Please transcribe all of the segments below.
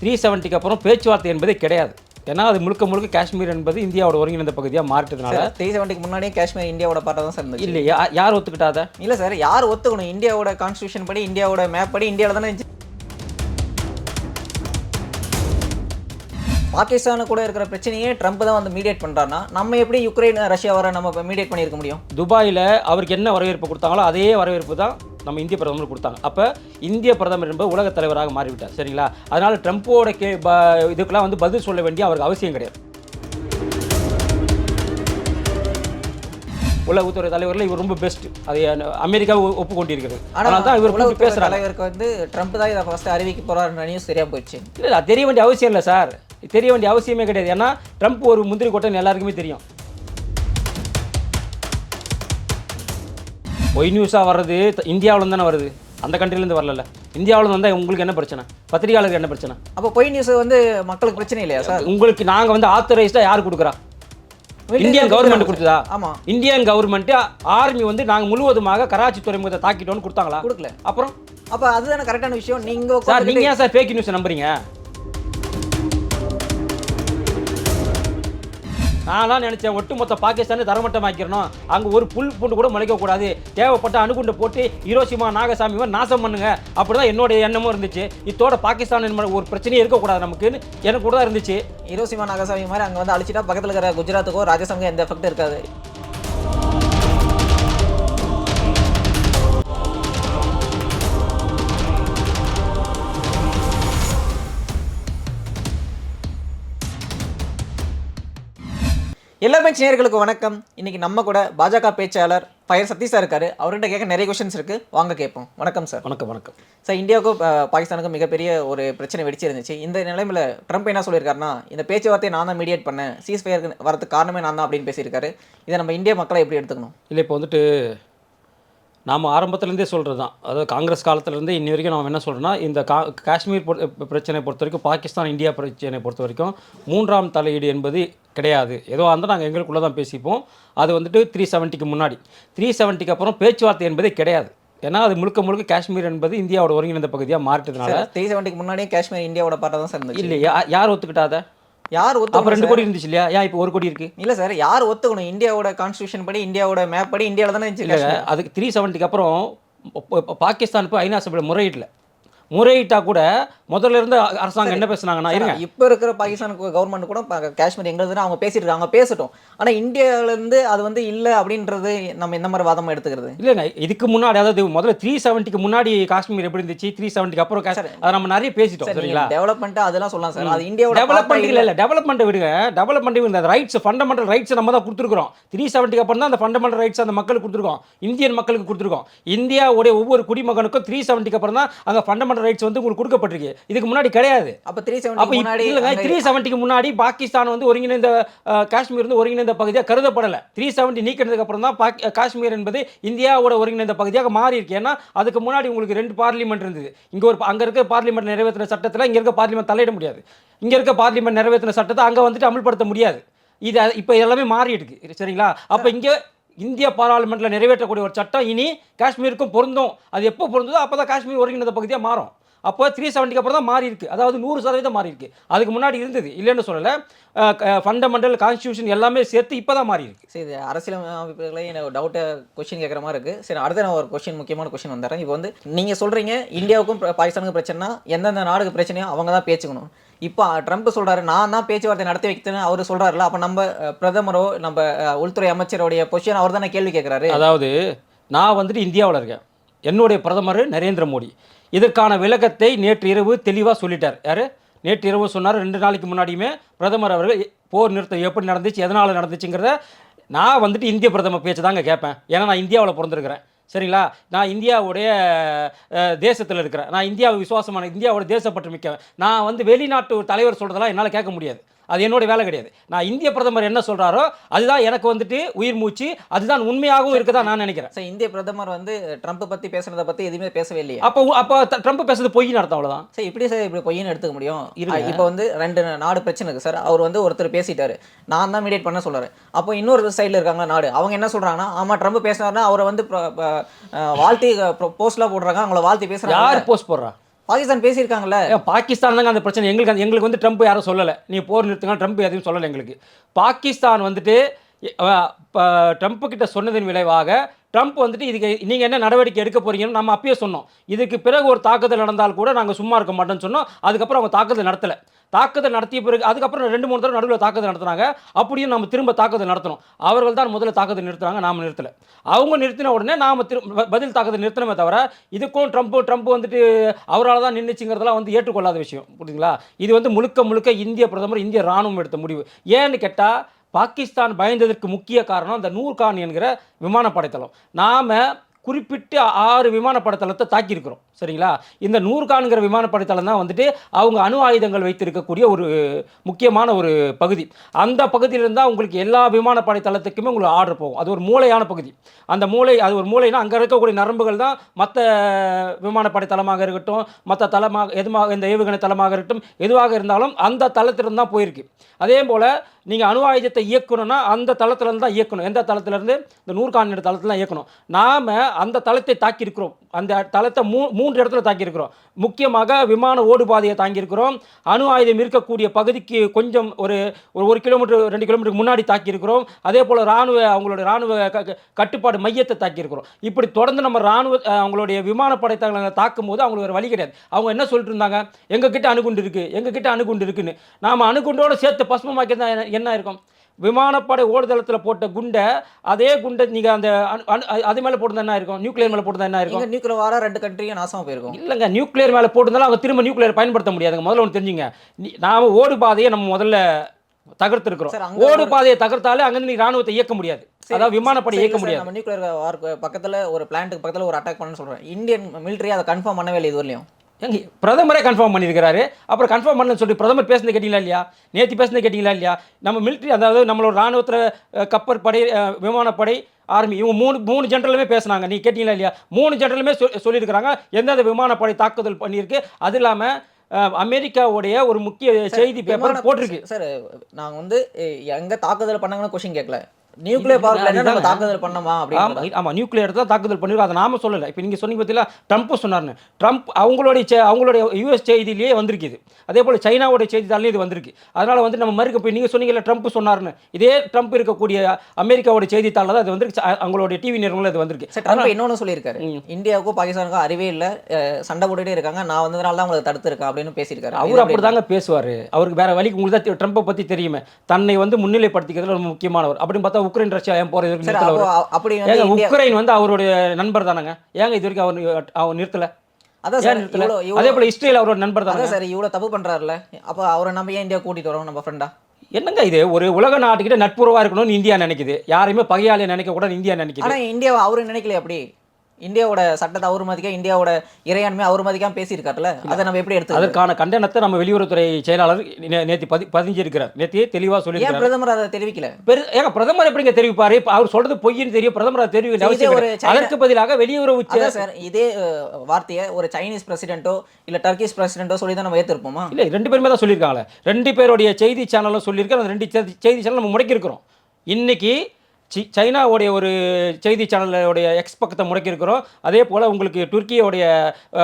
Three செவன்ட்டிக்கு அப்புறம் பேச்சுவார்த்தை என்பதே கிடையாது. ஏன்னா அது முழுக்க முழுக்க காஷ்மீர் என்பது இந்தியாவோட ஒருங்கிணைந்த பகுதியாக மாறிட்டதுனால த்ரீ செவன்ட்டிக்கு முன்னாடியே காஷ்மீர் இந்தியாவோட பார்ட்டாக தான் சார் இருந்துச்சு. இல்லை யார் ஒத்துக்கிட்டாத? இல்லை சார் யார் ஒத்துக்கணும்? இந்தியாவோட கான்ஸ்டியூஷன் படி இந்தியாவோட மேப் படி இந்தியாவில் தானே இருந்துச்சு. பாகிஸ்தானு கூட இருக்கிற பிரச்சனையே ட்ரம்ப் தான் வந்து மீடியேட் பண்ணுறாருன்னா நம்ம எப்படி யுக்ரைன் ரஷ்யா வர நம்ம மீடியேட் பண்ணியிருக்க முடியும்? துபாயில் அவருக்கு என்ன வரவேற்பு கொடுத்தாங்களோ அதே வரவேற்பு தான் நம்ம இந்திய பிரதமர் கொடுத்தாங்க. அப்போ இந்திய பிரதமர் என்பது உலகத் தலைவராக மாறிவிட்டார். சரிங்களா? அதனால் ட்ரம்ப்போட கே இதுக்கெல்லாம் வந்து பதில் சொல்ல வேண்டிய அவருக்கு அவசியம் கிடையாது. உலகத்துறை தலைவரில் இவர் ரொம்ப பெஸ்ட் அதை அமெரிக்கா ஒப்புக்கொண்டிருக்கிறது அதனால தான் இவர் உலகத்துறை பேசுகிறாங்க தலைவருக்கு வந்து ட்ரம்ப் தான் இதை ஃபர்ஸ்ட் அறிவிக்க போறாருன்ற நியூஸ் சரியா போயிடுச்சு இல்லை தெரிய வேண்டிய அவசியம் இல்லை சார். தெரிய வேண்டிய அவசியமே கிடையாது. ஏன்னா ட்ரம்ப் ஒரு முந்திரி கொட்டைன்னு எல்லாருக்குமே தெரியும். பொய் நியூஸாக வர்றது இந்தியாவில் தானே வருது. அந்த கண்ட்ரிலேருந்து வரல இந்தியாவில் வந்தால் உங்களுக்கு என்ன பிரச்சனை? பத்திரிகையாளருக்கு என்ன பிரச்சனை? அப்போ பொய் நியூஸ் வந்து மக்களுக்கு பிரச்சனை இல்லையா சார்? உங்களுக்கு நாங்கள் வந்து ஆத்தரைஸ்டாக யார் கொடுக்குறா? இந்தியன் கவர்மெண்ட் கொடுத்ததா? ஆமா. இந்தியன் கவர்மெண்ட் ஆர்மி வந்து நாங்கள் முழுவதுமாக கராச்சி துறைமுகத்தை தாக்கிட்டோன்னு கொடுத்தாங்களா? கொடுக்கல. அப்புறம்? அப்போ அதுதானே கரெக்டான விஷயம்? நீங்க சார் நீங்கள் ஏன் சார் ஃபேக் நியூஸ் நம்புறீங்க? நான்லாம் நினச்சேன் ஒட்டுமொத்த பாகிஸ்தானை தரமட்டமாக்கிறணும் அங்கே ஒரு புல் பூண்டு கூட முளைக்கக்கூடாது தேவைப்பட்ட அணுகுண்டை போட்டு ஹிரோஷிமா நாகசாமி நாசம் பண்ணுங்க. அப்படி தான் என்னோட எண்ணமும் இருந்துச்சு. இத்தோட பாகிஸ்தான் ஒரு பிரச்சனையே இருக்கக்கூடாது நமக்குன்னு எனக்கு கூட தான் இருந்துச்சு. ஹிரோசிமா நாகசாமி மாதிரி அங்கே வந்து அழிச்சிட்டா பக்கத்தில் இருக்கிற குஜராத்துக்கோ ராஜஸ்தானுக்கோ எந்த எஃபெக்ட் இருக்காது. எல்லா பெஞ்ச் வணக்கம். இன்னைக்கு நம்ம கூட பாஜக பேச்சாளர் ஃபயர் சதீஷ் சார் இருக்காரு. அவர்கிட்ட கேட்க நிறைய கொஸ்டின்ஸ் இருக்கு. வாங்க கேட்போம். வணக்கம் சார். வணக்கம் வணக்கம். சார் இந்தியாவுக்கும் பாகிஸ்தானுக்கும் மிகப்பெரிய ஒரு பிரச்சனை வெடிச்சு இருந்துச்சு இந்த நிலைமையில ட்ரம்ப் என்ன சொல்லியிருக்காருன்னா இந்த பேச்சுவார்த்தையை நான் தான் மீடியேட் பண்ணேன். சீஸ் ஃபயருக்கு வரதுக்கு காரணமே நான் தான் அப்படின்னு பேசியிருக்காரு. இதை நம்ம இந்திய மக்களை எப்படி எடுத்துக்கணும்? இல்லை இப்போ வந்துட்டு நாம் ஆரம்பத்துலேருந்தே சொல்கிறது தான் அதாவது காங்கிரஸ் காலத்துலேருந்து இன்னி வரைக்கும் நாம் என்ன சொல்கிறோன்னா இந்த கா காஷ்மீர் பொறு- பிரச்சனை பொறுத்த வரைக்கும் பாகிஸ்தான் இந்தியா பிரச்சனை பொறுத்த வரைக்கும் மூன்றாம் தலையீடு என்பது கிடையாது. ஏதோ அந்த நாங்கள் எங்களுக்குள்ளே தான் பேசிப்போம். அது வந்துட்டு த்ரீ செவன்ட்டிக்கு முன்னாடி. த்ரீ செவன்ட்டிக்கு அப்புறம் பேச்சுவார்த்தை என்பதே கிடையாது. ஏன்னா அது முழுக்க முழுக்க காஷ்மீர் என்பது இந்தியாவோட ஒருங்கிணைந்த பகுதியாக மாறிட்டதுனால த்ரீ செவன்ட்டிக்கு முன்னாடியே காஷ்மீர் இந்தியாவோட பார்ட்டாக தான் சார் இருந்துச்சு. இல்லை யா- யார் ஒத்துக்கிட்டாத யார் அப்போ ஒத்துக்கணும் ரெண்டு கோடி இருந்துச்சு இல்லையா? ஏன் இப்போ ஒரு கோடி இருக்குது இல்ல சார் யார் ஒத்துக்கணும்? இந்தியாவோட கான்ஸ்டியூஷன் படி இந்தியாவோட மேப் படி இந்தியாவில் தானே இருந்துச்சு. அதுக்கு த்ரீ செவன்ட்டிக்கு அப்புறம் பாகிஸ்தான் போய் ஐநா சபையில் முறையிடல. முறையிட்டா கூட முதல்ல இருந்து அரசாங்கம் என்ன பேசுனாங்கன்னா இருங்க. இப்போ இருக்கிற பாகிஸ்தான் கவர்மெண்ட் கூட காஷ்மீர் எங்களுதுன்னு அவங்க பேசிட்டு இருக்காங்க. பேசட்டும். ஆனா இந்தியால இருந்து அது வந்து இல்ல அப்படின்றது நம்ம எந்த மாதிரி வாதமா எடுத்துக்கிறது? இல்லைங்க இதுக்கு முன்னாடி அதாவது முதல்ல த்ரீ செவன்ட்டிக்கு முன்னாடி காஷ்மீர் எப்படி இருந்துச்சு? த்ரீ செவன்ட்டிக்கு அப்புறம் காஷ்மீர் அதை நம்ம நிறைய பேசிட்டோம் சரிங்களா? டெவலப்மெண்ட் அதெல்லாம் சொல்லலாம் சார் அது இந்தியாவோட டெவலப்மெண்ட் இல்லை? இல்லை டெவலப்மெண்ட் விடுங்க. டெவலப்மெண்ட் இந்த ரைட்ஸ் ஃபண்டமெண்டல் ரைட்ஸ் நம்ம தான் கொடுத்துருக்கோம் த்ரீ செவன்ட்டிக்கு அப்புறம் தான் அந்த ஃபண்டமெண்டல் ரைட்ஸ் அந்த மக்களுக்கு கொடுத்துருக்கோம். இந்தியன் மக்களுக்கு கொடுத்துருக்கோம். இந்தியாவுடைய ஒவ்வொரு குடிமகனுக்கும் த்ரீ செவன்ட்டிக்கு அப்புறம் தான் அங்கே ஃபண்டமெண்டல் ரைட்ஸ் வந்து உங்களுக்கு கொடுக்கப்பட்டிருக்கு. இதுக்கு முன்னாடி கிடையாது. அப்ப த்ரீ அப்போ செவன்ட்டி முன்னாடி இல்லைங்க த்ரீ செவன்ட்டிக்கு முன்னாடி பாகிஸ்தான் வந்து ஒருங்கிணைந்த காஷ்மீர் வந்து ஒருங்கிணைந்த பகுதியாக கருதப்படலை. த்ரீ செவன்ட்டி நீக்கினதுக்கு அப்புறம் தான் பாக் காஷ்மீர் என்பது இந்தியாவோட ஒருங்கிணைந்த பகுதியாக மாறி இருக்கு. ஏன்னா அதுக்கு முன்னாடி உங்களுக்கு ரெண்டு பார்லிமெண்ட் இருந்தது. இங்கே ஒரு அங்கே இருக்க பார்லிமெண்ட் நிறைவேற்றின சட்டத்தில் இங்கே இருக்க பார்லிமெண்ட் தலையிட முடியாது. இங்கே இருக்க பார்லிமெண்ட் நிறைவேற்றின சட்டத்தை அங்கே வந்துட்டு அமல்படுத்த முடியாது. இது இப்போ எல்லாமே மாறி இருக்கு சரிங்களா? அப்போ இங்கே இந்திய பாராளுமன்றத்தில் நிறைவேற்றக்கூடிய ஒரு சட்டம் இனி காஷ்மீருக்கும் பொருந்தும். அது எப்போ பொருந்ததோ அப்போ தான் காஷ்மீர் ஒருங்கிணைந்த பகுதியாக மாறும். அப்போ த்ரீ செவன்ட்டிக்கு அப்புறம் தான் மாறி இருக்கு. அதாவது நூறு சதவீதம் மாறி இருக்கு. அதுக்கு முன்னாடி இருந்தது. இல்லைன்னு சொல்லலை. ஃபண்டமெண்டல் கான்ஸ்டியூஷன் எல்லாமே சேர்த்து இப்போ தான் மாறி இருக்கு. சரி அரசியல் அமைப்புகளே எனக்கு டவுட்டை கொஸ்டின் கேட்குற மாதிரி இருக்கு. சரி அடுத்த நான் ஒரு கொஸ்டின் முக்கியமான கொஸ்டின் வந்துடுறேன். இப்போ வந்து நீங்க சொல்றீங்க இந்தியாவுக்கும் பாகிஸ்தானுக்கும் பிரச்சனைனா எந்தெந்த நாடுக்கு பிரச்சனையோ அவங்க தான் பேச்சுக்கணும். இப்போ ட்ரம்ப் சொல்றாரு நான் தான் பேச்சுவார்த்தை நடத்தி வைக்கிறேன்னு அவர் சொல்றாருல அப்போ நம்ம பிரதமரோ நம்ம உள்துறை அமைச்சருடைய பொசிஷன் அவர் தானே கேள்வி கேட்குறாரு? அதாவது நான் வந்துட்டு இந்தியாவில் இருக்கேன். என்னுடைய பிரதமர் நரேந்திர மோடி. இதற்கான விளக்கத்தை நேற்று இரவு தெளிவாக சொல்லிட்டார். யார்? நேற்று இரவு சொன்னார் ரெண்டு நாளைக்கு முன்னாடியுமே பிரதமர் அவர்கள் போர் நிறுத்தம் எப்படி நடந்துச்சு எதனால் நடந்துச்சுங்கிறத நான் வந்துட்டு இந்திய பிரதமர் பேச்சு தாங்க கேட்பேன். ஏன்னா நான் இந்தியாவில் பிறந்திருக்கிறேன். சரிங்களா? நான் இந்தியாவுடைய தேசத்தில் இருக்கிறேன். நான் இந்தியாவை விசுவாசமான இந்தியாவோட தேசப்பற்று மிக்க நான் வந்து வெளிநாட்டு தலைவர் சொல்கிறதெல்லாம் என்னால் கேட்க முடியாது. அது என்னோட வேலை கிடையாது. நான் இந்திய பிரதமர் என்ன சொல்கிறாரோ அதுதான் எனக்கு வந்துட்டு உயிர் மூச்சு அதுதான் உண்மையாகவும் இருக்குதா நான் நினைக்கிறேன். சார் இந்திய பிரதமர் வந்து ட்ரம்ப் பத்தி பேசுனதை பத்தி எதுவுமே பேசவே இல்லையா. அப்போ அப்போ ட்ரம்ப் பேசுறது பொய்ன்னு அர்த்தம் அவ்வளோதான் சார் இப்படி சார் இப்படி பொய்ன்னு எடுத்துக்க முடியும். இப்போ வந்து ரெண்டு நாடு பிரச்சனை இருக்கு சார். அவர் வந்து ஒருத்தர் பேசிட்டாரு. நான் தான் மீடியேட் பண்ண சொல்றாரு அப்போ இன்னொரு சைடில் இருக்காங்க நாடு? அவங்க என்ன சொல்றாங்கன்னா ஆமா ட்ரம்ப் பேசினாருன்னா அவரை வந்து வாழ்த்தி போஸ்ட்லாம் போடுறாங்க. அவங்கள வாழ்த்தி பேசுறாங்க. யார் போஸ்ட் போடுறா? பாகிஸ்தான் பேசியிருக்காங்கல்ல? பாகிஸ்தான் தாங்க அந்த பிரச்சனை. எங்களுக்கு அந்த- எங்களுக்கு வந்து ட்ரம்ப் யாரும் சொல்லலை. நீ போர் நிறுத்துங்க ட்ரம்ப் எதுவும் சொல்லலை எங்களுக்கு. பாகிஸ்தான் வந்துட்டு இப்போ கிட்ட சொன்னதன் விளைவாக ட்ரம்ப் வந்துட்டு இதுக்கு நீங்கள் என்ன நடவடிக்கை எடுக்க போறீங்கன்னு நம்ம அப்பயே சொன்னோம். இதுக்கு பிறகு ஒரு தாக்குதல் நடந்தால் கூட நாங்கள் சும்மா இருக்க மாட்டோம்னு சொன்னோம். அதுக்கப்புறம் அவங்க தாக்குதல் நடத்தலை. தாக்குதல் நடத்திய பிறகு அதுக்கப்புறம் ரெண்டு மூணு தடவை நடுவில் தாக்குதல் நடத்துனாங்க. அப்படியும் நம்ம திரும்ப தாக்குதல் நடத்தணும். அவர்கள் தான் முதல்ல தாக்குதல் நிறுத்துறாங்க நாம நிறுத்தலை. அவங்க நிறுத்தின உடனே நாம திரு பதில் தாக்குதல் நிறுத்தணுமே தவிர இதுக்கும் ட்ரம்ப் ட்ரம்ப் வந்துட்டு அவரால் தான் நின்றுச்சுங்கிறதெல்லாம் வந்து ஏற்றுக்கொள்ளாத விஷயம். புரியுதுங்களா? இது வந்து முழுக்க முழுக்க இந்திய பிரதமர் இந்திய ராணுவம் எடுத்த முடிவு. ஏன்னு கேட்டால் பாகிஸ்தான் பயந்ததற்கு முக்கிய காரணம் இந்த நூர்கான் என்கிற விமானப்படைத்தளம். நாம் குறிப்பிட்டு ஆறு விமானப்படைத்தளத்தை தாக்கியிருக்கிறோம். சரிங்களா? இந்த நூறுகான்கிற விமானப்படை தளம் தான் வந்துட்டு அவங்க அணு ஆயுதங்கள் வைத்திருக்கக்கூடிய ஒரு முக்கியமான ஒரு பகுதி. அந்த பகுதியிலிருந்து தான் உங்களுக்கு எல்லா விமானப்படை தளத்துக்குமே உங்களுக்கு ஆர்டர் போகும். அது ஒரு மூளையான பகுதி. அந்த மூளை அது ஒரு மூளைனா அங்கே இருக்கக்கூடிய நரம்புகள் தான் மற்ற விமானப்படை தளமாக இருக்கட்டும் மற்ற தளமாக எதுமாக இந்த ஏவுகணை தளமாக இருக்கட்டும் எதுவாக இருந்தாலும் அந்த தளத்திலிருந்து தான் போயிருக்கு. அதே போல் நீங்கள் அணு ஆயுதத்தை இயக்கணும்னா அந்த தளத்திலேருந்து தான் இயக்கணும். எந்த தளத்திலேருந்து? இந்த நூறுகான்கிற தளத்தில் தான் இயக்கணும். நாம் அந்த தளத்தை தாக்கியிருக்கிறோம். அந்த தளத்தை மூ மூன்று இடத்துல தாக்கியிருக்கிறோம். முக்கியமாக விமான ஓடுபாதையை தாங்கியிருக்கிறோம். அணு ஆயுதம் இருக்கக்கூடிய பகுதிக்கு கொஞ்சம் ஒரு ஒரு ஒரு கிலோமீட்டர் ரெண்டு கிலோமீட்டருக்கு முன்னாடி தாக்கியிருக்கிறோம். அதே போல் ராணுவ அவங்களோட ராணுவ க- கட்டுப்பாடு மையத்தை தாக்கியிருக்கிறோம். இப்படி தொடர்ந்து நம்ம ராணுவ அவங்களுடைய விமானப்படை தங்களை தாக்கும் போது அவங்களுக்கு ஒரு வழி கிடையாது. அவங்க என்ன சொல்லிட்டு இருந்தாங்க? எங்ககிட்ட அணுகுண்டு இருக்குது எங்ககிட்ட அணுகுண்டு இருக்குன்னு. நாம் அணுகுண்டோடு சேர்த்து பசுமமாக்கி தான் என்ன இருக்கும் விமானப்படை ஓடுதளத்தில் போட்ட குண்டை அதே குண்டை நீங்கள் அந்த அது மேலே போட்டிருந்தா என்ன இருக்கும் நியூக்ளியர் மேலே போட்டிருந்தா என்ன இருக்கும் நியூக்ளியர் வார ரெண்டு கண்ட்ரியும் நாசமா போயிருக்கும். இல்லைங்க நியூக்ளியர் மேலே போட்டிருந்தாலும் அவங்க திரும்ப நியூக்ளியர் பயன்படுத்த முடியாதுங்க. முதல்ல ஒன்று தெரிஞ்சுங்க. நாம ஓடு பாதையை நம்ம முதல்ல தகர்த்திருக்கிறோம். ஓடு பாதையை தகர்த்தாலே அங்கேருந்து நீ ராணுவத்தை இயக்க முடியாது. அதாவது விமானப்படை இயக்க முடியாது. நம்ம நியூக்ளியர் வார் பக்கத்துல ஒரு பிளான்ட்டுக்கு பக்கத்துல ஒரு அட்டாக் பண்ணணும்னு சொல்றேன். இந்தியன் மிலிட்டரி அதை கன்ஃபார்ம் பண்ணவே இல்லை இது ஏங்க பிரதமரே கன்ஃபார்ம் பண்ணியிருக்கிறாரு. அப்புறம் கன்ஃபார்ம் பண்ணலன்னு சொல்லி பிரதமர் பேசுனது கேட்டீங்களா இல்லையா? நேற்று பேசுனது கேட்டீங்களா இல்லையா? நம்ம மிலிட்ரி அதாவது நம்மளோட ராணுவத்தில் கப்பல் படை அஹ், விமானப்படை ஆர்மி இவங்க மூணு மூணு ஜென்ரலுமே பேசுனாங்க. நீ கேட்டீங்களா இல்லையா? மூணு ஜென்ரலுமே சொ சொல்லியிருக்கிறாங்க. எந்தெந்த விமானப்படை தாக்குதல் பண்ணியிருக்கு? அது இல்லாமல் அமெரிக்காவுடைய ஒரு முக்கிய செய்தி பேப்பர் போட்டிருக்கு. சார் நாங்க வந்து எங்க தாக்குதல் பண்ணாங்கன்னு கொஸ்டின் கேட்கல. நியூக்ளியர் பவர் நம்ம. தாக்குதல் பண்ணோமா அப்படின்னு ஆமாம் நியூக்ளியர் தான் தாக்குதல் பண்ணிருக்கோம். அதை நாம சொல்லலை. இப்போ நீங்கள் சொன்னீங்க பார்த்தீங்களா ட்ரம்ப் சொன்னார்னு. ட்ரம்ப் அவங்களுடைய அவங்களுடைய யூஎஸ் செய்தியிலேயே வந்திருக்குது. அதே போல் சைனாவுடைய செய்தித்தாள்லேயும் இது வந்திருக்கு. அதனால் வந்து நம்ம மறுக்க போய் நீங்கள் சொன்னீங்கல்ல ட்ரம்ப் சொன்னார்னு. இதே ட்ரம்ப் இருக்கக்கூடிய அமெரிக்காவுடைய செய்தித்தாளில் தான் அது வந்திருக்கு. அவங்களுடைய டிவி நிறுவனங்கள் அது வந்திருக்கு. ட்ரம்ப் இன்னொன்னு சொல்லியிருக்காரு. இந்தியாவுக்கும் பாகிஸ்தானுக்கும் அறிவே இல்ல. சண்டை போட்டுட்டே இருக்காங்க. நான் வந்ததுனால தான் உங்களை தடுத்திருக்கேன் அப்படின்னு பேசியிருக்காரு. அவர் இது அப்படி தாங்க பேசுவார். அவருக்கு வேற வழிக்கு உங்களுக்கு தான் ட்ரம்ப்பை பற்றி தெரியுமே. தன்னை வந்து முன்னிலைப்படுத்திக்கிறதுல ரொம்ப முக்கியமானவர். அப்படின்னு பார்த்தா உக்ரைன் ரஷ்யா ஏன் அ- அப்படி இந்தியா உக்ரைன் வந்து அவருடைய நண்பர் தானங்க? ஏங்க இது வரைக்கும் அவர் அவர் நிறுத்தல? அதே போல இஸ்ரேல் அவரோட நண்பர் அதான் சார் இவ்வளோ தப்பு பண்றாருல அப்போ அவரை நம்ம ஏன் இந்தியா கூட்டிட்டு வரோம் நம்ம ஃப்ரெண்டா என்னங்க இது? ஒரு உலக நாட்டுக்கிட்ட நட்புறவா இருக்கணும்னு இந்தியா நினைக்குது. யாரையுமே பகையாளியை நினைக்க கூட இந்தியா நினைக்குது. ஆனா இந்தியாவை அவரு நினைக்கல அப்படி? இந்தியாவோட சட்டத்தை அவர் மதிக்க இந்தியாவோட இறையாண்மை அவர் மதிக்காம பேசியிருக்காருல அதை நம்ம எப்படி எடுத்துக்கிறது? அதற்கான கண்டனத்தை நம்ம வெளியுறவுத்துறை செயலாளர் நே- நேத்து பதி பதிஞ்சிருக்கிறார். நேத்தியே தெளிவா ஏன் சொல்லியிருக்காரு பிரதமர் அதை தெரிவிக்கல? பெரு ஏங்க பிரதமர் எப்படிங்க தெரிவிப்பாரு? அவர் சொல்றது பொய்ன்னு தெரியும். பிரதமர் அதை தெரிவிக்க இதே அவசியம் ஒரு கிடையாது. சைனா- அதற்கு பதிலாக வெளியுறவு சார் இதே வார்த்தையை ஒரு சைனீஸ் பிரசிடென்ட்டோ இல்ல டர்க்கிஷ் பிரசிடென்ட்டோ சொல்லி தான் நம்ம ஏத்திருப்போமா? இல்ல ரெண்டு பேருமே தான் சொல்லியிருக்காங்களே. ரெண்டு பேருடைய செய்தி சேனலும் சொல்லியிருக்காரு. அந்த ரெண்டு செய்தி- செய்தி சேனல் நம்ம முடக்கியிருக்கிறோம். இன்னைக்கு சி சைனாவுடைய ஒரு செய்தி சேனலுடைய எக்ஸ் பக்கத்தை முடக்கியிருக்கிறோம். அதே போல் உங்களுக்கு துருக்கியோடைய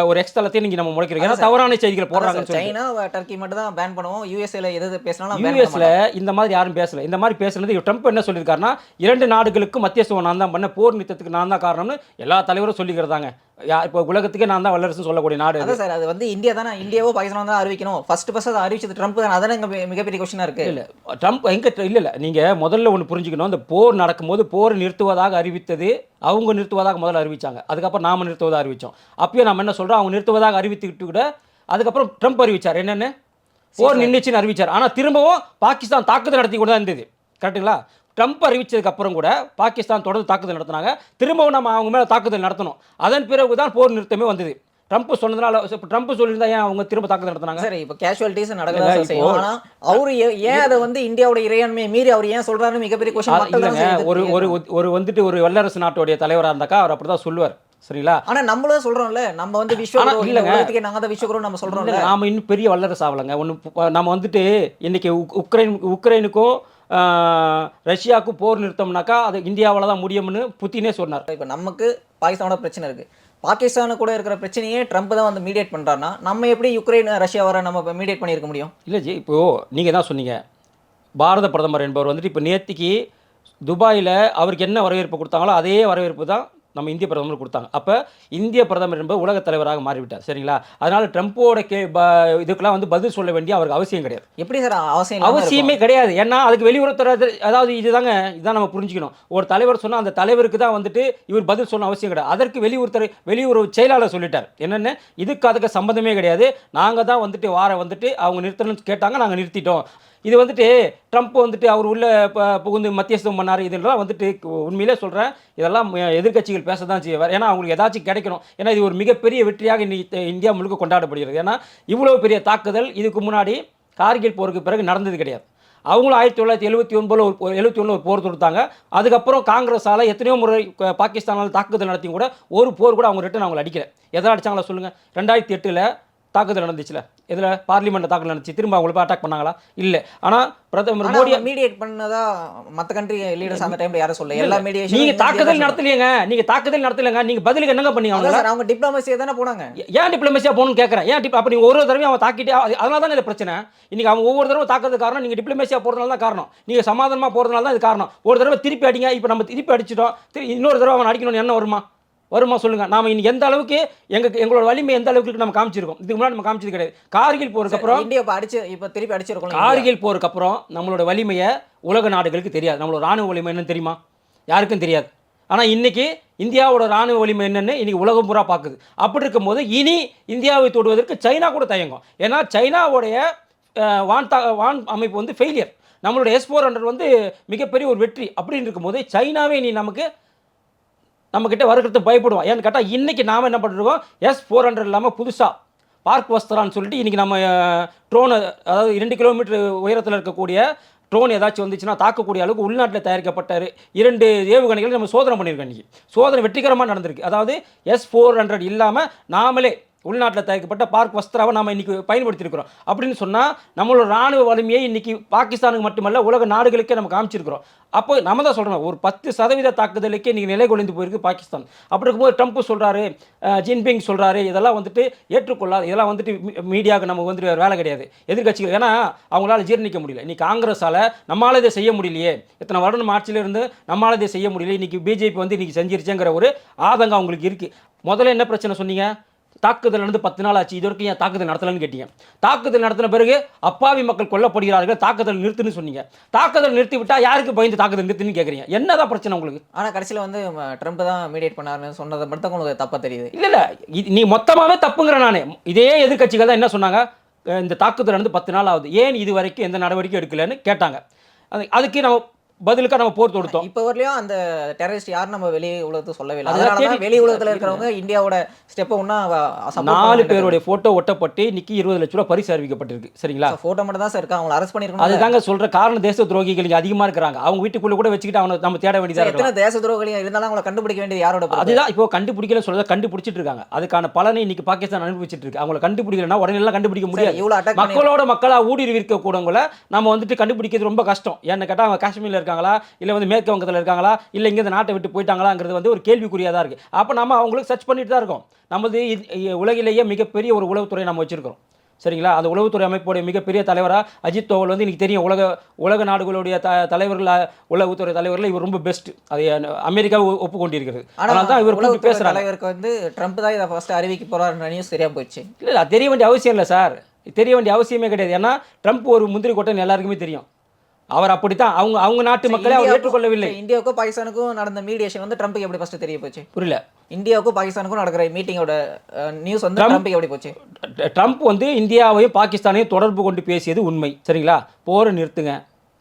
ஒரு எக்ஸ் தளத்தையும் நீங்கள் நம்ம முடக்கிருக்கோம் ஏன்னா தவறான செய்திகள் சொல்லி சைனா டர்க்கி மட்டும் தான் பேன் பண்ணுவோம் யூஎஸ்ஏல எது பேசினாலும் யூஎஸ்ல இந்த மாதிரி யாரும் பேசல. இந்த மாதிரி பேசுனது ட்ரம்ப் என்ன சொல்லியிருக்காருன்னா இரண்டு நாடுகளுக்கும் மத்தியஸ்தம் நான் தான் பண்ண போர் நிறுத்தத்துக்கு நான் தான் காரணம்னு எல்லா தலைவரும் சொல்லிக்கிறதாங்க. இப்போ உலகத்துக்கே நான் தான் வல்லரசுன்னு சொல்லக்கூடிய நாடு அது. அதான் சார் அது வந்து இந்தியா தானே இந்தியாவோ பாகிஸ்தான் தான் அறிவிக்கணும். ஃபர்ஸ்ட் ஃபர்ஸ்ட் அதை அறிவிச்சது ட்ரம்ப் தான் அதானே மிக- மிகப்பெரிய கொஸ்டினா இருக்கு. இல்ல ட்ரம்ப் எங்க இல்ல இல்ல. நீங்க முதல்ல ஒன்று புரிஞ்சுக்கணும். இந்த போர் நடக்கும்போது போர் நிறுத்துவதாக அறிவித்தது அவங்க நிறுத்துவதாக முதல்ல அறிவிச்சாங்க. அதுக்கப்புறம் நாம நிறுத்துவதாக அறிவிச்சோம். அப்பயும் நம்ம என்ன சொல்றோம்? அவங்க நிறுத்துவதாக அறிவித்துக்கிட்டு கூட அதுக்கப்புறம் ட்ரம்ப் அறிவிச்சார். என்னன்னு? போர் நின்றுச்சுன்னு அறிவிச்சார். ஆனா திரும்பவும் பாகிஸ்தான் தாக்குதல் நடத்தி கூட தான் இருந்தது. கரெக்ட்டுங்களா ட்ரம்ப் அறிவிச்சதுக்கு அப்புறம் கூட பாகிஸ்தான் தொடர்ந்து தாக்குதல் நடத்தினாங்க. திரும்பவும் நம்ம அவங்க மேல தாக்குதல் நடத்தணும். அதன் பிறகு தான் போர் நிறுத்தமே வந்தது. ட்ரம்ப் சொன்னதுனால ட்ரம்ப் சொல்லியிருந்தா ஏன் அவங்க திரும்ப தாக்குதல் நடத்தினாங்க? சார் இப்போ கேஷுவாலிட்டிஸ் இல்ல, இப்போ- செய்யும். ஆனா அவரு ஏன் அதை வந்து இந்தியாவோட இறையாண்மையை மீறி அவர் ஏன் சொல்றாருன்னு மிகப்பெரிய கொஸ்டின் தான் ஒரு ஒரு ஒரு வந்துட்டு ஒரு வல்லரசு நாட்டுடைய தலைவரா இருந்தாக்கா அவர் அப்படிதான் சொல்லுவார். சரிங்களா? ஆனா நம்மளும் சொல்றோம்ல. நம்ம வந்து விஸ்வகுரு. உலகத்துக்கே நாங்க தான் விஸ்வகுரு நம்ம சொல்றோம்ல. இல்ல, நாம இன்னும் பெரிய வல்லரசு ஆகலைங்க ஒன்று நம்ம வந்துட்டு இன்னைக்கு உக்- உக்ரைன் உக்ரைனுக்கும் ஆ, ரஷ்யாவுக்கும் போர் நிறுத்தம்னாக்கா அது இந்தியாவால தான் முடியும்னு புத்தினே சொன்னார். இப்போ நமக்கு பாகிஸ்தானோட பிரச்சனை இருக்கு. பாகிஸ்தானு கூட இருக்கிற பிரச்சனையே ட்ரம்ப் தான் வந்து மீடியேட் பண்றாருன்னா நம்ம எப்படி யுக்ரைன் ரஷ்யா வர நம்ம மீடியேட் பண்ணியிருக்க முடியும்? இல்லை ஜி இப்போது நீங்கள் தான் சொன்னீங்க? பாரத பிரதமர் என்பவர் வந்துட்டு இப்போ நேத்திக்கு துபாயில் அவருக்கு என்ன வரவேற்பு கொடுத்தாங்களோ அதே வரவேற்பு தான் நம்ம இந்திய பிரதமர் கொடுத்தாங்க. அப்போ இந்திய பிரதமர் என்பது உலகத் தலைவராக மாறிவிட்டார். சரிங்களா? அதனால் ட்ரம்ப்போட கே இதுக்கெல்லாம் வந்து பதில் சொல்ல வேண்டிய அவருக்கு அவசியம் கிடையாது. எப்படி சார் அவசியம்? அவசியமே கிடையாது. ஏன்னா அதுக்கு வெளியுறவுத்துறை அதாவது இதுதாங்க இதுதான் நம்ம புரிஞ்சுக்கணும். ஒரு தலைவர் சொன்னால் அந்த தலைவருக்கு தான் வந்துட்டு இவர் பதில் சொல்ல அவசியம் கிடையாது. அதற்கு வெளியுறவுத்துறை வெளியுறவு செயலாளர் சொல்லிட்டார். என்னென்ன? இதுக்கு அதுக்கு சம்மந்தமே கிடையாது. நாங்கள் தான் வந்துட்டு வார வந்துட்டு அவங்க நிறுத்தணும்னு கேட்டாங்க நாங்கள் நிறுத்திட்டோம். இது வந்துட்டு ட்ரம்ப் வந்துட்டு அவர் உள்ள புகுந்து மத்தியஸ்தம் பண்ணார். இதெல்லாம் வந்துட்டு உண்மையிலே சொல்கிறேன் இதெல்லாம் எதிர்கட்சிகள் எதிர்க்கட்சிகள் பேச தான் செய்வார் ஏன்னா அவங்களுக்கு ஏதாச்சும் கிடைக்கணும். ஏன்னா இது ஒரு மிகப்பெரிய வெற்றியாக இன்னைக்கு இந்தியா முழுக்க கொண்டாடப்படுகிறது. ஏன்னா இவ்வளோ பெரிய தாக்குதல் இதுக்கு முன்னாடி கார்கில் போருக்கு பிறகு நடந்தது கிடையாது. அவங்களும் ஆயிரத்தி தொள்ளாயிரத்தி எழுபத்தி ஒன்பதில் ஒரு எழுபத்தி ஒன்றில் ஒரு போர் தொடுத்தாங்க. அதுக்கப்புறம் காங்கிரஸால் எத்தனையோ முறை பாகிஸ்தானால் தாக்குதல் நடத்தியும் கூட ஒரு போர் கூட அவங்க ரிட்டன் அவங்களை அடிக்கல. எதில் அடித்தாங்களா சொல்லுங்கள் ரெண்டாயிரத்தி எட்டில் தாக்குதல் நடந்துச்சுல? இதில் பார்லிமெண்ட் தாக்குதல் நடந்துச்சு. திரும்ப அவங்கள போய் அட்டாக் பண்ணாங்களா? இல்லை. ஆனால் பிரதமர் மோடி அவங்க மீடியேட் பண்ணதா மத்த கண்ட்ரி லீடர்ஸ் அந்த டைம்ல யாரும் சொல்ல எல்லா மீடியேஷன் நீங்க தாக்குதல் நடத்தலையேங்க. நீங்க தாக்குதல் நடத்தலைங்க நீங்க பதிலுக்கு என்னங்க பண்ணீங்க அவங்கள? சார் அவங்க டிப்ளமசியை தானே போனாங்க. ஏன் டிப்ளமேசியா போகணும்னு கேட்குறேன் ஏன் அப்போ நீங்கள் ஒரு தடவையும் அவன் தாக்கிட்டே அது- அதனால தானே இந்த பிரச்சனை? இன்னைக்கு அவங்க ஒவ்வொரு தடவை தாக்குறது காரணம் நீங்கள் டிப்ளமேசியா போகிறதுனால தான் காரணம். நீங்கள் சமாதானமாக போகிறதுனால தான் இது காரணம். ஒரு தடவை திருப்பி அடிங்க. இப்போ நம்ம திருப்பி அடிச்சிட்டோம். இன்னொரு தடவை அவன் அடிக்கணும்னு என்ன வருமா? வருமா சொல்லுங்க. நாம இன்னைக்கு எந்த அளவுக்கு எங்க எங்களோட வலிமை எந்த அளவுக்கு நம்ம காமிச்சிருக்கோம். இதுக்கு முன்னாடி நம்ம காமிச்சது கிடையாது. கார்கில் போருக்கு அப்புறம் இந்தியா இப்ப அடிச்சு இப்ப திருப்பி அடிச்சிருக்கோம் கார்கில் போருக்கு அப்புறம் நம்மளோட வலிமையை உலக நாடுகளுக்கு தெரியாது. நம்மளோட ராணுவ வலிமை என்னன்னு தெரியுமா? யாருக்கும் தெரியாது. ஆனால் இன்னைக்கு இந்தியாவோட ராணுவ வலிமை என்னன்னு இன்னைக்கு உலகம் பூரா பார்க்குது அப்படி இருக்கும்போது இனி இந்தியாவை தொடுவதற்கு சைனா கூட தயங்கும். ஏன்னா சைனாவுடைய வான் தா வான் அமைப்பு வந்து ஃபெயிலியர் நம்மளோட எஸ் ஃபோர் ஹண்ட்ரட் வந்து மிகப்பெரிய ஒரு வெற்றி. அப்படின்னு இருக்கும்போது சைனாவே நீ நமக்கு நம்மக்கிட்ட வருகிறது பயப்படுவோம். ஏன்னு கேட்டால் இன்றைக்கி நாம் என்ன பண்ணிருக்கோம்? எஸ் ஃபோர் ஹண்ட்ரட் இல்லாமல் புதுசாக பார்க் வஸ்தரான்னு சொல்லிட்டு இன்றைக்கி நம்ம ட்ரோனை அதாவது இரண்டு கிலோமீட்டர் உயரத்தில் இருக்கக்கூடிய ட்ரோன் ஏதாச்சும் வந்துச்சுன்னா தாக்கக்கூடிய அளவுக்கு உள்நாட்டில் தயாரிக்கப்பட்ட இரண்டு ஏவுகணைகளை நம்ம சோதனை பண்ணியிருக்கோம் இன்றைக்கி சோதனை வெற்றிகரமாக நடந்திருக்கு. அதாவது எஸ் ஃபோர் ஹண்ட்ரட் இல்லாமல் நாமளே உள்நாட்டில் தயாரிக்கப்பட்ட பார்க் வஸ்திராவை நாம் இன்றைக்கி பயன்படுத்தியிருக்கிறோம். அப்படின்னு சொன்னால் நம்மளோட ராணுவ வலிமையை இன்றைக்கி பாகிஸ்தானுக்கு மட்டுமல்ல உலக நாடுகளுக்கே நம்ம காமிச்சிருக்கிறோம். அப்போ நம்ம தான் சொல்கிறோம் ஒரு பத்து சதவீத தாக்குதலுக்கே இன்றைக்கி நிலை குலைந்து போயிருக்கு பாகிஸ்தான். அப்படி இருக்கும்போது ட்ரம்ப் சொல்கிறாரு ஜின்பிங் சொல்கிறாரு இதெல்லாம் வந்துட்டு ஏற்றுக்கொள்ளாது இதெல்லாம் வந்துட்டு மீ- மீடியாவுக்கு நம்ம வந்துட்டு வேலை கிடையாது. எதிர்க்கட்சிகள் ஏன்னா அவங்களால ஜீரணிக்க முடியல. இன்றைக்கி காங்கிரஸால் நம்மளால இதை செய்ய முடியலையே. இத்தனை வருடம் ஆட்சியிலிருந்து நம்மளால் நம்மளால இதை செய்ய முடியல இன்றைக்கி பிஜேபி வந்து இன்றைக்கி செஞ்சிருச்சேங்கிற ஒரு ஆதங்கம் அவங்களுக்கு இருக்குது முதல்ல என்ன பிரச்சனை சொன்னீங்க? தாக்குதல் நடந்து பத்து நாள் ஆச்சு. இது வரைக்கும் ஏன் தாக்குதல் நடத்தலன்னு கேட்டீங்க. தாக்குதல் நடத்தின பிறகு அப்பாவி மக்கள் கொல்லப்படுகிறார்கள். தாக்குதல் நிறுத்துன்னு சொன்னீங்க. தாக்குதல் நிறுத்தி விட்டா யாருக்கு பயந்து தாக்குதல் நிறுத்துன்னு கேட்குறீங்க என்னதான் பிரச்சனை உங்களுக்கு? ஆனா கடைசியில வந்து ட்ரம்ப் தான் மீடியேட் பண்ணாருன்னு சொன்னதை மட்டும் உங்களுக்கு தப்பா தெரியுது. இல்ல இல்ல. இது நீ மொத்தமாவே தப்புங்கிற நானே. இதே எதிர்க்கட்சிகள் தான் என்ன சொன்னாங்க? இந்த தாக்குதல் நடந்து பத்து நாள் ஆகுது. ஏன் இது வரைக்கும் எந்த நடவடிக்கை எடுக்கலன்னு கேட்டாங்க. அது அதுக்கு நம்ம பதிலுக்கு நம்ம போர் தொடுத்தோம். இப்ப வரலையும் அந்த டெரரிஸ்ட் யாரும் நம்ம வெளி உலகத்துக்கு சொல்லவே இல்லை. அதனால வெளி உலகத்துல இருக்கிறவங்க இந்தியாவோட ஸ்டெப்பை ஒன்றும் நாலு பேருடைய போட்டோ ஒட்டப்பட்டு இன்னைக்கு இருபது லட்ச ரூபா பரிசு அறிவிக்கப்பட்டிருக்கு. சரிங்களா? போட்டோ மட்டும் தான் சார் இருக்கு. அவங்களை அரெஸ்ட் பண்ணிருக்கணும் அதுதாங்க சொல்ற காரணம் தேச துரோகிகள் இங்க அதிகமா இருக்கிறாங்க. அவங்க வீட்டுக்குள்ள கூட வச்சுக்கிட்டு அவனை நம்ம தேட வேண்டியதா சார், இருக்கலாம் எத்தனை தேச துரோகிகள் இருந்தாலும் அவங்களை கண்டுபிடிக்க வேண்டியது யாரோட? அதுதான் இப்போ கண்டுபிடிக்கல சொல்றத கண்டுபிடிச்சிட்டு இருக்காங்க. அதுக்கான பலனை இன்னைக்கு பாகிஸ்தான் அனுபவிச்சிட்டு இருக்கு. அவங்களை கண்டுபிடிக்கலன்னா உடனே எல்லாம் கண்டுபிடிக்க முடியாது. மக்களோட மக்களா ஊடுருவி இருக்கக்கூடவங்கள நம்ம வந்துட்டு கண்டுபிடிக்கிறது ரொம்ப கஷ்டம். ஏன்னு கேட்டால் அவங்க காஷ்மீரில் இருக்காங்களா? இல்லை வந்து மேற்கு வங்கத்தில் இருக்காங்களா? இல்லை இங்கே இந்த நாட்டை விட்டு போயிட்டாங்களாங்கிறது வந்து ஒரு கேள்விக்குறியாக தான் இருக்குது அப்போ நம்ம அவங்களுக்கு சர்ச் பண்ணிட்டு தான் இருக்கோம். நமது உலகிலேயே மிகப்பெரிய ஒரு உளவுத்துறை நம்ம வச்சிருக்கிறோம். சரிங்களா? அந்த உளவுத்துறை அமைப்போடைய மிகப்பெரிய தலைவராக அஜித் தோவல் வந்து இன்னைக்கு தெரியும். உலக உலக நாடுகளுடைய த தலைவர்கள் உளவுத்துறை தலைவர்கள் இவர் ரொம்ப பெஸ்ட் அதை அமெரிக்கா ஒப்புக்கொண்டிருக்கிறது. அதனால தான் இவர் கூப்பிட்டு பேசுகிறாங்க தலைவருக்கு வந்து ட்ரம்ப் தான் இதை ஃபர்ஸ்ட் அறிவிக்க போறாருன்ற நியூஸ் தெரியாம போயிடுச்சு இல்லை தெரிய வேண்டிய அவசியம் இல்லை சார் தெரிய வேண்டிய அவசியமே கிடையாது. ஏன்னா ட்ரம்ப் ஒரு முந்திரி கொட்டைன்னு எல்லாருக்குமே தெரியும். அவர் அப்படித்தான். அவங்க அவங்க நாட்டு மக்களை அவர் ஏற்றுக்கொள்ளவில்லை. இந்தியாவுக்கும் பாகிஸ்தானுக்கும் நடந்த மீடியேஷன் வந்து ட்ரம்ப்புக்கு எப்படி ஃபர்ஸ்ட் தெரிய போச்சு? புரியல. இந்தியாவுக்கும் பாகிஸ்தானுக்கும் நடக்கிற மீட்டிங்கோட நியூஸ் வந்து ட்ரம்ப் ட்ரம்ப்புக்கு எப்படி போச்சு? ட்ரம்ப் வந்து இந்தியாவையும் பாகிஸ்தானையும் தொடர்பு கொண்டு பேசியது உண்மை. சரிங்களா? போரை நிறுத்துங்க.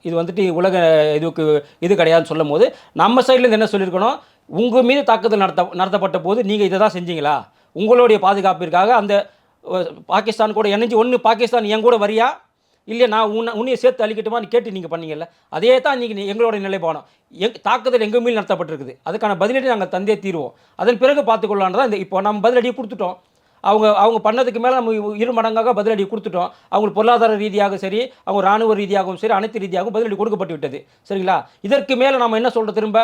இது வந்துட்டு உலக இதுக்கு இது கிடையாதுன்னு சொல்லும் போது நம்ம சைட்லேருந்து என்ன சொல்லியிருக்கணும்? உங்கள் மீது தாக்குதல் நடத்த நடத்தப்பட்ட போது நீங்கள் இதை தான் செஞ்சீங்களா? உங்களுடைய பாதுகாப்பிற்காக அந்த பாகிஸ்தான் கூட இணைஞ்சு ஒன்று பாகிஸ்தான் என் கூட வரியா? இல்லை நான் உன்னை உன்னையை சேர்த்து அழிக்கட்டுமான்னு கேட்டு நீங்கள் பண்ணீங்கல்ல அதே தான் இன்றைக்கி எங்களோட நிலைப்பாடம் எங் தாக்குதல் எங்கள் மேல் நடத்தப்பட்டிருக்குது. அதுக்கான பதிலடி நாங்கள் தந்தே தீருவோம். அதன் பிறகு பார்த்துக்கொள்ளான் தான் இந்த இப்போ நம்ம பதிலடியை கொடுத்துட்டோம். அவங்க அவங்க பண்ணதுக்கு மேலே நம்ம இரு மடங்காக பதிலடி கொடுத்துட்டோம். அவங்களுக்கு பொருளாதார ரீதியாக சரி அவங்க ராணுவ ரீதியாகவும் சரி அனைத்து ரீதியாகவும் பதிலடி கொடுக்கப்பட்டு விட்டது. சரிங்களா? இதற்கு மேலே நம்ம என்ன சொல்கிறோம் திரும்ப?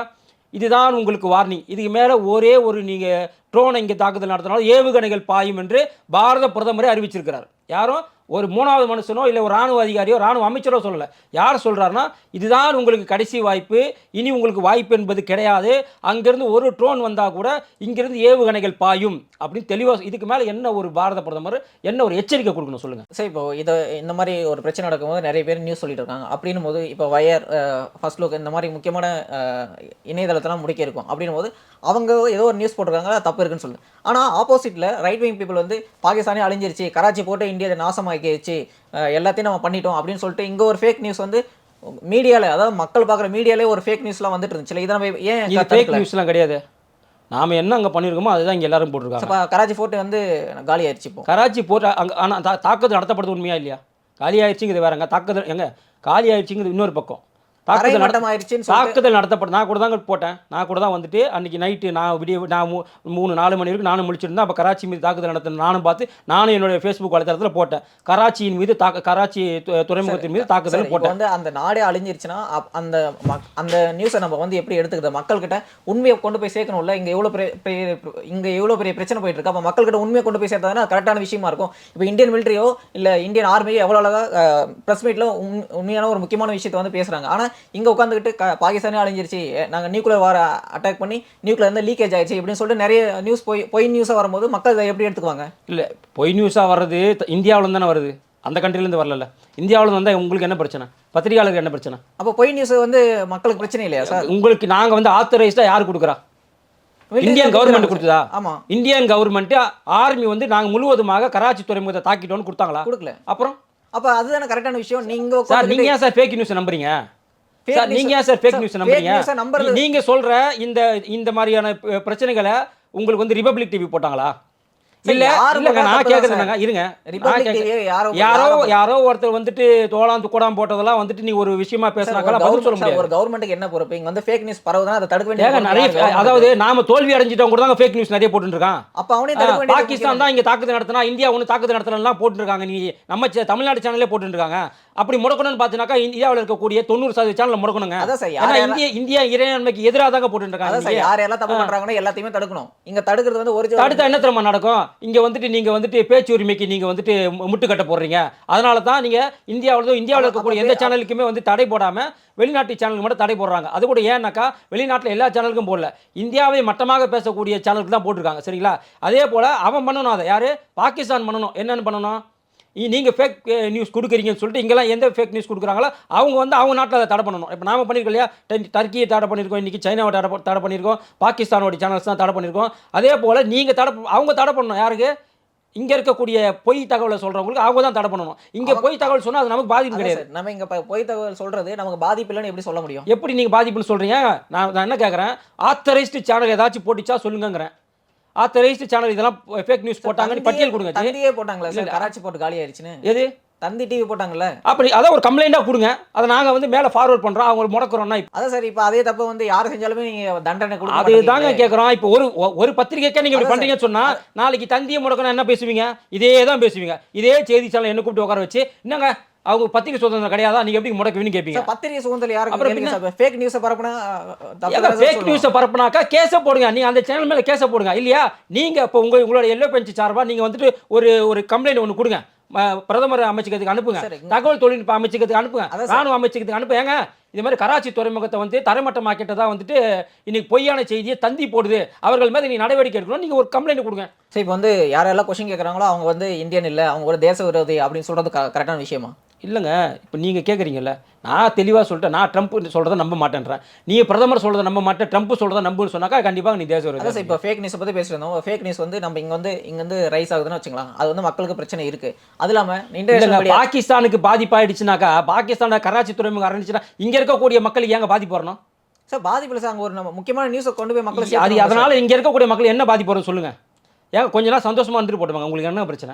இதுதான் உங்களுக்கு வார்னிங் இதுக்கு மேலே ஒரே ஒரு நீங்கள் ட்ரோனை இங்கே தாக்குதல் நடத்தினாலும் ஏவுகணைகள் பாயும் என்று பாரத பிரதமரே அறிவிச்சிருக்கிறார். யாரும் ஒரு மூணாவது மனுஷனோ இல்லை ஒரு ராணுவ அதிகாரியோ ராணுவ அமைச்சரோ சொல்லலை. யார் சொல்கிறாருன்னா இதுதான் உங்களுக்கு கடைசி வாய்ப்பு இனி உங்களுக்கு வாய்ப்பு என்பது கிடையாது. அங்கேருந்து ஒரு ட்ரோன் வந்தால் கூட இங்கேருந்து ஏவுகணைகள் பாயும் அப்படின்னு தெளிவாக இதுக்கு மேலே என்ன ஒரு பாரத பிரதமர் என்ன ஒரு எச்சரிக்கை கொடுக்கணும் சொல்லுங்கள் சரி இப்போ இதை இந்த மாதிரி ஒரு பிரச்சனை நடக்கும்போது நிறைய பேர் நியூஸ் சொல்லிட்டு இருக்காங்க. அப்படின்னும் போது இப்போ வயர் ஃபர்ஸ்ட் லுக் இந்த மாதிரி முக்கியமான இணையதளத்தெல்லாம் முடிக்க இருக்கும் அப்படின்னும் போது அவங்க ஏதோ ஒரு நியூஸ் போட்டிருக்காங்க அது தப்பு இருக்குன்னு சொல்லுது ஆனால் ஆப்போசிட்டில் ரைட் விங் பீப்புள் வந்து பாகிஸ்தானே அழிஞ்சிருச்சு கராச்சி போட்டு இந்தியா நாசமாக்கிடுச்சு எல்லாத்தையும் நம்ம பண்ணிட்டோம் அப்படின்னு சொல்லிட்டு இங்கே ஒரு ஃபேக் நியூஸ் வந்து மீடியாவில் அதாவது மக்கள் பார்க்குற மீடியாலே ஒரு ஃபேக் நியூஸ்லாம் வந்துட்டு இருந்துச்சு. இதை நம்ம ஏன் ஃபேக்? நியூஸ்லாம் கிடையாது. நாம் என்ன அங்கே பண்ணியிருக்கோமோ அதுதான் இங்கே எல்லாரும் போட்டிருக்காங்க. கராச்சி ஃபோர்ட் வந்து காலி ஆயிடுச்சு இப்போ. கராச்சி போட்டு அங்கே ஆனால் தாக்குதல் நடத்தப்படுறது உண்மையா இல்லையா? காலி ஆயிடுச்சுங்கிறது வேறங்க. தாக்குதல் எங்க? காலி ஆயிடுச்சுங்கிறது இன்னொரு பக்கம். தாக்குதல் நட- தரைமட்டம் ஆயிடுச்சுன்னு சொல்லிட்டு தாக்குதல் நடத்தப்பட்ட நான் கூட தாங்க போட்டேன். நான் கூட தான் வந்துட்டு அன்னைக்கு நைட்டு நான் விடிய நான் மூணு நாலு மணி வரைக்கும் நானும் முடிச்சிருந்தேன் அப்போ கராச்சி மீது தாக்குதல் நடத்தின நானும் பார்த்து நானும் என்னுடைய ஃபேஸ்புக் வலைத்தளத்தில் போட்டேன். கராச்சியின் மீது தாக்க கராச்சி துறைமுகத்தின் மீது தாக்குதல் போட்டேன். வந்து அந்த நாடே அழிஞ்சிருச்சுன்னா அந்த அந்த நியூஸை நம்ம வந்து எப்படி எடுத்துக்கிறது மக்கள்கிட்ட உண்மையை கொண்டு போய் சேர்க்கணும்ல? இங்க எவ்வளவு பெரிய இங்க எவ்வளவு பெரிய பிரச்சனை போயிட்டு இருக்கு? அப்ப மக்கள்கிட்ட உண்மையை கொண்டு போய் சேர்த்தா கரெக்டான விஷயமா இருக்கும்? இப்போ இந்தியன் மிலிட்டரியோ இல்ல இந்தியன் ஆர்மியோ எவ்வளவு அழகா பிரஸ் மீட்ல உண்மையான ஒரு முக்கியமான விஷயத்தை வந்து பேசுறாங்க. ஆனா இங்க உட்காந்துக்கிட்டு பாகிஸ்தானே அழிஞ்சிருச்சு. எ, நாங்க நியூக்ளியர் வார அட்டாக் பண்ணி நியூக்ளியர் வந்து லீக்கேஜ் ஆயிடுச்சு இப்படின்னு சொல்லிட்டு நிறைய நியூஸ் போய் பொய் நியூஸா வரும்போது மக்கள் இதை எப்படி எடுத்துக்குவாங்க? இல்லை பொய் நியூஸாக வர்றது இந்தியாவிலேருந்து தானே வருது. அந்த countryல-இருந்து வரல இந்தியாவில் வந்தால் உங்களுக்கு என்ன பிரச்சனை? பத்திரிகையாளருக்கு என்ன பிரச்சனை? அப்போ பொய் நியூஸ் வந்து மக்களுக்கு பிரச்சனை இல்லையா சார் உங்களுக்கு நாங்கள் வந்து ஆத்தரைஸ்டாக யார் கொடுக்குறா? இந்தியன் கவர்மெண்ட் கொடுத்ததா? ஆமா. இந்தியன் கவர்மெண்ட் ஆர்மி வந்து நாங்கள் முழுவதுமாக கராச்சி துறைமுகத்தை தாக்கிட்டோம்னு கொடுத்தாங்களா? கொடுக்கல. அப்புறம்? அப்ப அதுதானே கரெக்டான விஷயம். நீங்க சார் நீங்க ஏன் சார் ஃபேக் நியூஸ் நம்புறீங்க? சார் நீங்க ஏன் சார் ஃபேக் நியூஸ் நம்புறீங்க? நீங்க சொல்ற இந்த இந்த மாதிரியான பிரச்சனைகளை உங்களுக்கு வந்து ரிபப்ளிக் டிவி போட்டாங்களா? இல்ல இல்லங்க போட்டா நான். என்னங்க? இருங்க. யாரோ யாரோ ஒருத்தர் வந்துட்டு தோளாம் துக்கோடாம் போட்டதெல்லாம் வந்துட்டு நீ ஒரு விஷயமா பேசுறாங்களா பதில் சொல்ல முடியாது. ஒரு கவர்மெண்ட்டுக்கு என்ன பொறுப்பு? இங்க வந்து ஃபேக் நியூஸ் பரவுதுன்னா அதை தடுக்க வேண்டிய நிறைய? அதாவது நாம தோல்வி அடைஞ்சிட்டவங்க கூட தாங்க ஃபேக் நியூஸ் நிறைய போட்டுட்டு இருக்கான் அப்ப அவனே தடுக்க பாகிஸ்தான் தான் இங்க தாக்குதல் நடத்தினா இந்தியா ஒன்று தாக்குதல் நடத்தலாம் போட்டுருக்காங்க நீ நம்ம தமிழ்நாடு சேனல்லே போட்டுருக்காங்க அப்படி முடக்கணும்னு பார்த்தீங்கன்னாக்கா இந்தியாவில் இருக்கக்கூடிய தொண்ணூறு சதவீத சேனல் முடக்கணுங்க. அதான் சார் இந்திய இந்தியா இறையாண்மைக்கு எதிராக தாங்க போட்டுட்டு அதான் சார் இருக்காங்க யார் எல்லாம் தப்பு பண்றாங்களோ எல்லாத்தையுமே தடுக்கணும். இங்க தடுக்கிறது வந்து ஒரிஜினல் அடுத்த என்ன தெரியுமா நடக்கும்? இங்க வந்துட்டு நீங்க வந்துட்டு பேச்சு உரிமைக்கு நீங்க வந்துட்டு முட்டுக்கட்டை போடுறீங்க. அதனால தான் நீங்க இந்தியாவில் இந்தியாவில் இருக்கக்கூடிய எந்த சேனலுக்குமே வந்து தடை போடாம வெளிநாட்டு சேனலுக்கு மட்டும் தடை போடுறாங்க. அது கூட ஏன்னாக்கா வெளிநாட்டில் எல்லா சேனலுக்கும் போடல. இந்தியாவை மட்டமாக பேசக்கூடிய சேனலுக்கு தான் போட்டிருக்காங்க சரிங்களா? அதே போல அவன் பண்ணணும் அதை. யாரு? பாகிஸ்தான் பண்ணணும். என்னென்னு பண்ணணும்? இ- நீங்க ஃபேக் நியூஸ் கொடுக்குறீங்கன்னு சொல்லிட்டு இங்கெல்லாம் எந்த ஃபேக் நியூஸ் கொடுக்குறாங்களோ அவங்க வந்து அவங்க நாட்டில் அதை தடை பண்ணணும். இப்போ நாம பண்ணியிருக்கோம் இல்லையா? டென்- டர்க்கியை தடை பண்ணியிருக்கோம் இன்றைக்கி சைனாவை தடை தடை பண்ணியிருக்கோம் பாகிஸ்தானோட சேனல்ஸ் தான் தடை பண்ணியிருக்கோம் அதே போல் நீங்கள் தடை அவங்க தடை பண்ணணும். யாருக்கு? இங்கே இருக்கக்கூடிய பொய் தகவலை சொல்கிறவங்களுக்கு அவங்க தான் தடை பண்ணணும். இங்கே பொய் தகவல் சொன்னால் அது நமக்கு பாதிப்பு கிடையாது. நம்ம இங்க பொய் தகவல் சொல்றது நமக்கு பாதிப்பு இல்லைன்னு எப்படி சொல்ல முடியும்? எப்படி நீங்கள் பாதிப்புன்னு சொல்கிறீங்க நான் நான் என்ன கேட்குறேன் ஆத்தரைஸ்டு சேனல் ஏதாச்சும் போட்டுச்சா சொல்லுங்கங்கிறேன். ஆத்தரைஸ்டு சேனல் இதெல்லாம் ஃபேக் நியூஸ் போட்டாங்கன்னு பட்டியல் கொடுங்க. தந்தியே போட்டாங்களா சார்? கராச்சி போட்டு காலி ஆயிடுச்சுன்னு. எது? தந்தி டிவி போட்டாங்கல்ல? அப்படி அதான் ஒரு கம்ப்ளைண்ட்டாக கொடுங்க. அதை நாங்கள் வந்து மேலே ஃபார்வர்ட் பண்ணுறோம் அவங்க முடக்கிறோம்னா அதான் சார் இப்போ அதே தப்பு வந்து யார் செஞ்சாலுமே நீங்க தண்டனை கொடுக்க அது தாங்க. கேட்குறோம் இப்போ ஒரு ஒரு பத்திரிகைக்கே நீங்கள் இப்படி பண்ணுறீங்கன்னு சொன்னால் நாளைக்கு தந்தியை முடக்கணும் என்ன பேசுவீங்க? இதே தான் பேசுவீங்க. இதே செய்தி சேனல் என்ன கூப்பிட்டு உட்கார வச்சு என்னங்க? அவங்க பத்திரிகை சுதந்திரம் கிடையாதா? நீங்கள் எப்படி முடக்குவீங்கன்னு கேட்பீங்க சார் பத்திரிகை சுதந்திரம் யாருக்கு அப்புறம் ஃபேக் நியூஸை பரப்புனா ஃபேக். நியூஸை பரப்புனாக்கா கேஸை போடுங்க. நீங்கள் அந்த சேனல் மேலே கேஸை போடுங்க. இல்லையா? நீங்கள் இப்போ உங்கள் உங்களோட எல்லோ பெஞ்ச் சார்பாக நீங்கள் வந்துட்டு ஒரு ஒரு கம்ப்ளைண்ட் ஒன்று கொடுங்க. பிரதமர் அமைச்சகத்துக்கு அனுப்புங்க. தகவல் தொழில்நுட்ப அமைச்சகத்துக்கு அனுப்புங்க. ராணுவ அமைச்சகத்துக்கு அனுப்புங்க இது மாதிரி கராச்சி துறைமுகத்தை வந்து தரைமட்டமாக்கிட்டதா வந்துட்டு இன்னைக்கு பொய்யான செய்தியை தந்தி போடுது. அவர்கள் மேலே நீ நடவடிக்கை எடுக்கணும் நீங்கள் ஒரு கம்ப்ளைண்ட் கொடுங்க. சரி இப்போ வந்து யாரெல்லாம் கொஸ்டின் கேட்குறாங்களோ அவங்க வந்து இந்தியன் இல்லை அவங்க ஒரு தேச விரோதி அப்படின்னு சொல்றது கரெக்டான விஷயமா? இல்லைங்க இப்போ நீங்கள் கேட்குறீங்கல்ல நான் தெளிவாக சொல்லிட்டேன் நான் ட்ரம்ப் சொல்கிறத நம்ப மாட்டேன்றேன். நீ பிரதமர் சொல்கிறத நம்ப மாட்டேன் ட்ரம்ப் சொல்கிறத நம்புன்னு சொன்னாக்கா கண்டிப்பாக நீ தேச அதான் இப்போ ஃபேக் நியூஸ் பற்றி பேசிட்டு இருந்தோம். ஃபேக் நியூஸ் வந்து நம்ம இங்கே வந்து இங்கே வந்து ரைஸ் ஆகுதுன்னு வச்சுக்கலாம். அது வந்து மக்களுக்கு பிரச்சனை இருக்கு. அது இல்லாமல் பாகிஸ்தானுக்கு பாதிப்பாயிடுச்சுனாக்கா பாகிஸ்தான கராச்சி துறைமுகம் ஆரம்பிச்சுன்னா இங்க இருக்கக்கூடிய மக்களுக்கு ஏங்க பாதிப்பு வரணும்? சார் பாதிப்பில் சார். அங்கே ஒரு நம்ம முக்கியமான நியூஸை கொண்டு போய் மக்களுக்கு அது. அதனால இங்க இருக்கக்கூடிய மக்கள் என்ன பாதிப்பு வரும் சொல்லுங்க. ஏங்க கொஞ்ச நாள் சந்தோஷமா இருந்துட்டு போட்டுவாங்க உங்களுக்கு என்ன பிரச்சனை?